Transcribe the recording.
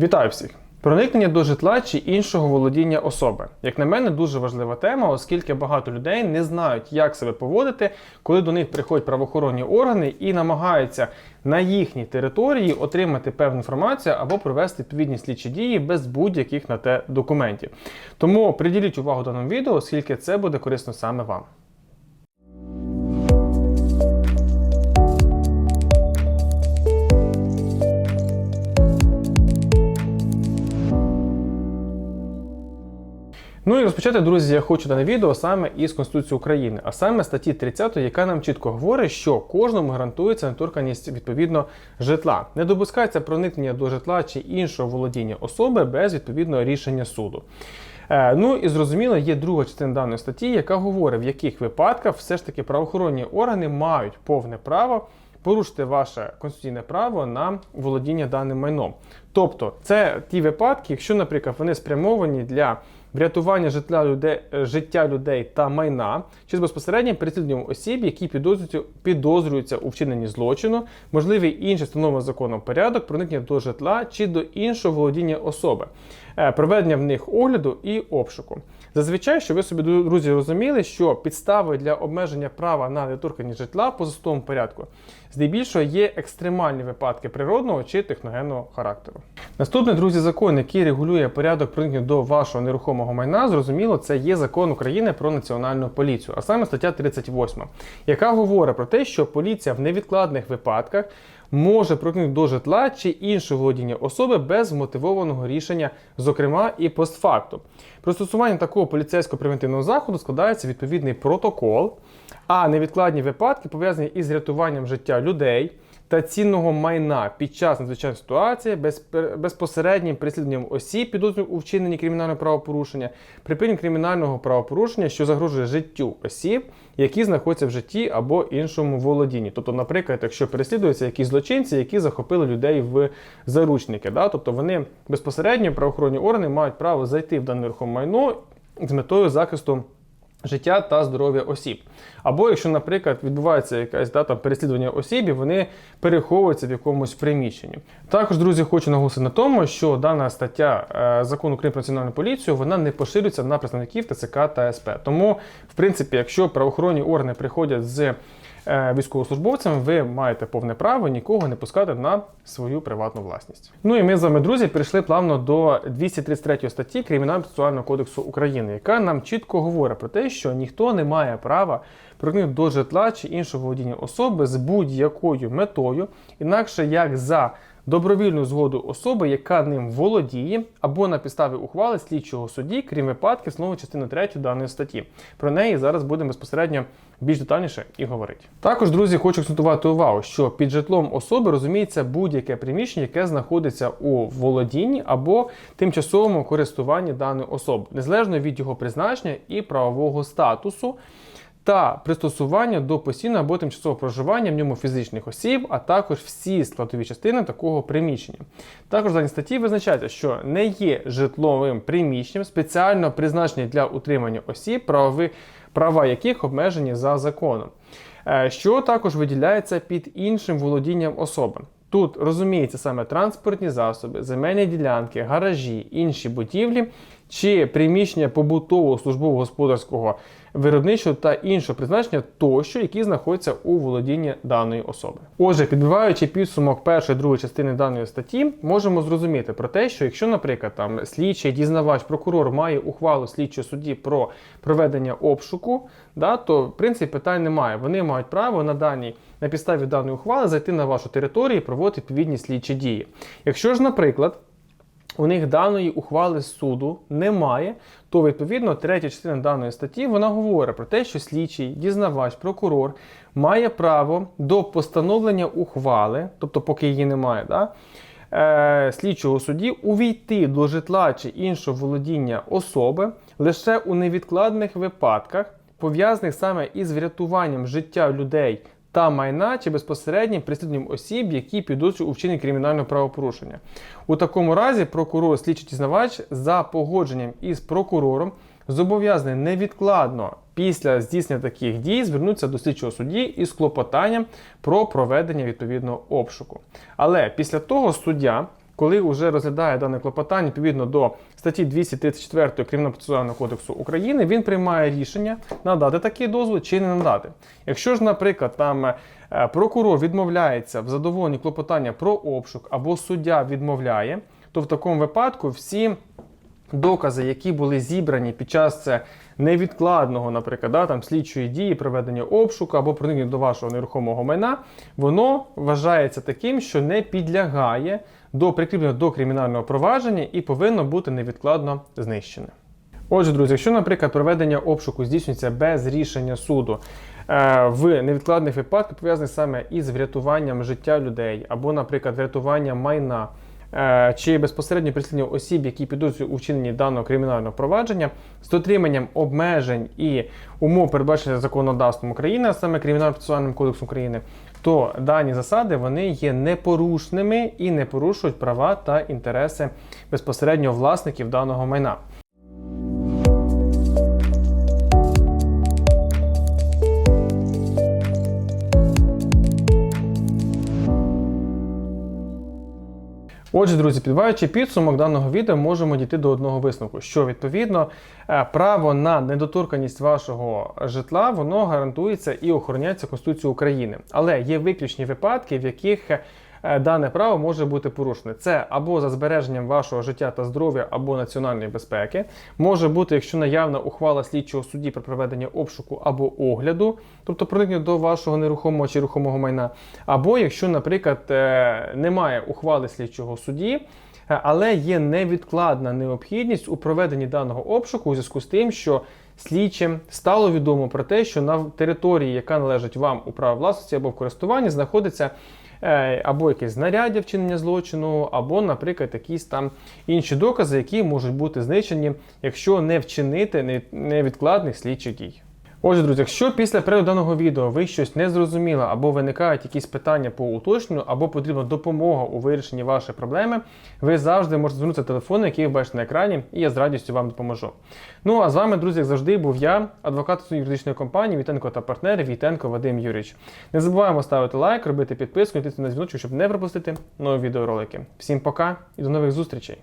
Вітаю всіх! Проникнення до житла чи іншого володіння особи. Як на мене, дуже важлива тема, оскільки багато людей не знають, як себе поводити, коли до них приходять правоохоронні органи і намагаються на їхній території отримати певну інформацію або провести відповідні слідчі дії без будь-яких на те документів. Тому приділіть увагу даному відео, оскільки це буде корисно саме вам. Ну і розпочати, друзі, я хочу дане відео саме із Конституції України, а саме статті 30, яка нам чітко говорить, що кожному гарантується недоторканність відповідно житла. Не допускається проникнення до житла чи іншого володіння особи без відповідного рішення суду. Е, ну і зрозуміло, є друга частина даної статті, яка говорить, в яких випадках все ж таки правоохоронні органи мають повне право порушити ваше конституційне право на володіння даним майном. Тобто, це ті випадки, якщо, наприклад, вони спрямовані для врятування житла людей, е, життя людей та майна чи з безпосереднім переслідуванням осіб, які підозрюються, підозрюються у вчиненні злочину, можливий інший встановлений законом порядок, проникнення до житла чи до іншого володіння особи, е, проведення в них огляду і обшуку. Зазвичай, що ви собі, друзі, розуміли, що підставою для обмеження права на недоторканність житла по застосовому порядку здебільшого є екстремальні випадки природного чи техногенного характеру. Наступний, друзі, закон, який регулює порядок проникнення до вашого нерухомого майна, зрозуміло, це є закон України про національну поліцію, а саме стаття 38, яка говорить про те, що поліція в невідкладних випадках може прокинути до житла чи іншого володіння особи без вмотивованого рішення, зокрема і постфакту. Про стосування такого поліцейського превентивного заходу складається відповідний протокол, а невідкладні випадки пов'язані із рятуванням життя людей та цінного майна під час надзвичайної ситуації, без, безпосереднім переслідуванням осіб, підозрюваних у вчиненні кримінального правопорушення, припиненням кримінального правопорушення, що загрожує життю осіб, які знаходяться в житті або іншому володінні. Тобто, наприклад, якщо переслідуються якісь злочинці, які захопили людей в заручники, да? тобто вони безпосередньо правоохоронні органи мають право зайти в дане нерухоме майно з метою захисту життя та здоров'я осіб. Або якщо, наприклад, відбувається якась да, там, переслідування осіб, і вони переховуються в якомусь приміщенні. Також, друзі, хочу наголосити на тому, що дана стаття е, закону України про національну поліцію вона не поширюється на представників ТЦК та СП. Тому, в принципі, якщо правоохоронні органи приходять з військовослужбовцям, ви маєте повне право нікого не пускати на свою приватну власність. Ну і ми з вами, друзі, перейшли плавно до 233 статті Кримінального процесуального кодексу України, яка нам чітко говорить про те, що ніхто не має права проникнути до житла чи іншого володіння особи з будь-якою метою, інакше як за добровільну згоду особи, яка ним володіє, або на підставі ухвали слідчого судді, крім випадків, знову частини 3 даної статті. Про неї зараз будемо безпосередньо більш детальніше і говорити. Також, друзі, хочу акцентувати увагу, що під житлом особи розуміється будь-яке приміщення, яке знаходиться у володінні або тимчасовому користуванні даної особи, незалежно від його призначення і правового статусу та пристосування до постійного або тимчасового проживання в ньому фізичних осіб, а також всі складові частини такого приміщення. Також в даній статті визначається, що не є житловим приміщенням спеціально призначені для утримання осіб, правові, права яких обмежені за законом, е, що також виділяється під іншим володінням особи. Тут розуміється саме транспортні засоби, земельні ділянки, гаражі, інші будівлі чи приміщення побутового службового господарського виробничого та іншого призначення тощо, які знаходяться у володінні даної особи. Отже, підбиваючи підсумок першої другої частини даної статті, можемо зрозуміти про те, що якщо, наприклад, там слідчий дізнавач, прокурор має ухвалу слідчого судді про проведення обшуку, да, то в принципі питань немає. Вони мають право на даній на підставі даної ухвали зайти на вашу територію і проводити відповідні слідчі дії. Якщо ж, наприклад, у них даної ухвали суду немає, то відповідно третя частина даної статті вона говорить про те, що слідчий, дізнавач, прокурор має право до постановлення ухвали, тобто поки її немає, да, е, слідчого судді увійти до житла чи іншого володіння особи лише у невідкладних випадках, пов'язаних саме із врятуванням життя людей та майна чи безпосереднім прислідуванням осіб, які підуть у вчиненні кримінального правопорушення. У такому разі прокурор слідчий дізнавач за погодженням із прокурором зобов'язаний невідкладно після здійснення таких дій звернутися до слідчого судді із клопотанням про проведення відповідного обшуку. Але після того суддя коли вже розглядає дане клопотання відповідно до статті 234 Кримінально-процесуального кодексу України, він приймає рішення надати такий дозвіл чи не надати. Якщо ж, наприклад, там е, прокурор відмовляється в задоволенні клопотання про обшук або суддя відмовляє, то в такому випадку всі докази, які були зібрані під час е, невідкладного, наприклад, да, там, слідчої дії, проведення обшуку або проникнення до вашого нерухомого майна, воно вважається таким, що не підлягає до прикріплення до кримінального провадження і повинно бути невідкладно знищене. Отже, друзі, якщо, наприклад, проведення обшуку здійснюється без рішення суду е, в невідкладних випадках, пов'язаних саме із врятуванням життя людей, або, наприклад, врятуванням майна, чи безпосередньо прислідування осіб, які підозрюють у вчиненні даного кримінального провадження, з дотриманням обмежень і умов, передбачених законодавством України, а саме Кримінально-процесуальним кодексом України, то дані засади вони є непорушними і не порушують права та інтереси безпосередньо власників даного майна. Отже, друзі, підбиваючи підсумок даного відео, можемо дійти до одного висновку, що відповідно е, право на недоторканність вашого житла воно гарантується і охороняється Конституцією України. Але є виключні випадки, в яких е, дане право може бути порушене. Це або за збереженням вашого життя та здоров'я, або національної безпеки. Може бути, якщо наявна ухвала слідчого судді про проведення обшуку або огляду, тобто проникнення до вашого нерухомого чи рухомого майна, або якщо, наприклад, е, немає ухвали слідчого судді. е, Але є невідкладна необхідність у проведенні даного обшуку у зв'язку з тим, що слідчим стало відомо про те, що на території, яка належить вам у право власності або в користуванні, знаходиться е, або якісь знаряддя вчинення злочину, або, наприклад, якісь там інші докази, які можуть бути знищені, якщо не вчинити невідкладних слідчих дій. Отже, друзі, якщо після перегляду даного відео ви щось не зрозуміли, або виникають якісь питання по уточненню, або потрібна допомога у вирішенні вашої проблеми, ви завжди можете звернутися до телефону, який ви бачите на екрані, і я з радістю вам допоможу. Ну а з вами, друзі, як завжди, був я, адвокат юридичної компанії Вітенко та партнери Вітенко Вадим Юрійович. Не забуваємо ставити лайк, робити підписку, тиснути на дзвіночок, щоб не пропустити нові відеоролики. Всім пока і до нових зустрічей!